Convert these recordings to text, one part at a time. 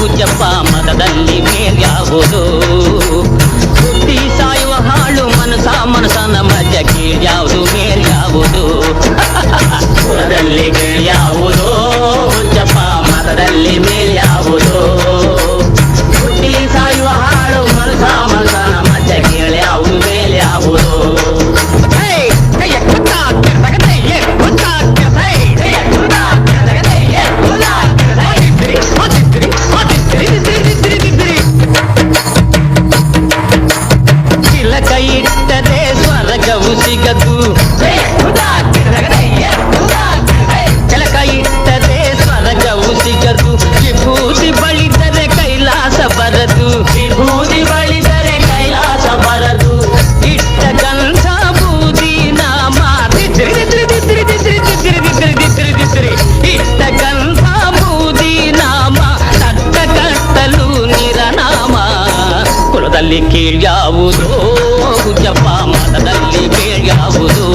ಗುಜ್ಜಪ್ಪ ಮಠದಲ್ಲಿ ಮೇಲ್ಯಾವುದು రాజవు సిగదు ಚಲಕ ಇಟ್ಟರೆ ಸ್ವರ್ಗವು ಸಿಗದು ವಿಭೂತಿ ಬಳಿದರೆ ಕೈಲಾಸ ಬರದು ವಿಭೂತಿ ಬಳಿದರೆ ಕೈಲಾಸ ಬರದು ಇಟ್ಟ ಗಂಧ ಬೂದಿ ನಾಮ ತಿದ್ರಿ ತಿದ್ರಿ ತಿದ್ರಿ ತಿದ್ರಿ ತಿದ್ರಿ ತಿದ್ರಿ ತಿದ್ರಿ ಇಟ್ಟ ಗಂಧ ಬೂದಿ ನಾಮ ಕಟ್ಟ ಕಟ್ಟಲು ನಿರನಾಮ ಕುಲದಲ್ಲಿ ಕೀಳ್ಯಾವುದೋ ಜಪ ಮತದಲ್ಲಿ ಯಾವುದು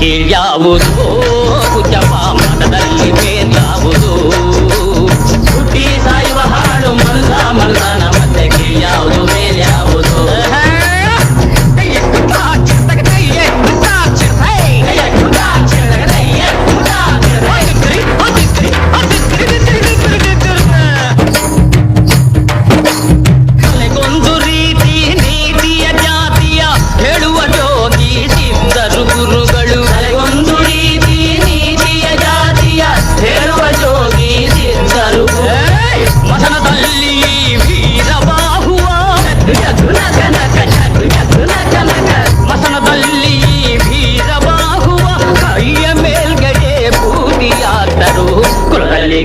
ಕಿಳ್ಯಾವುದೋ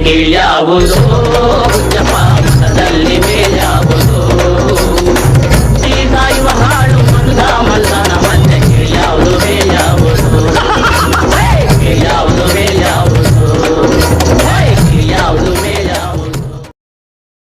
ತಿಳಿಯಾವುದೋ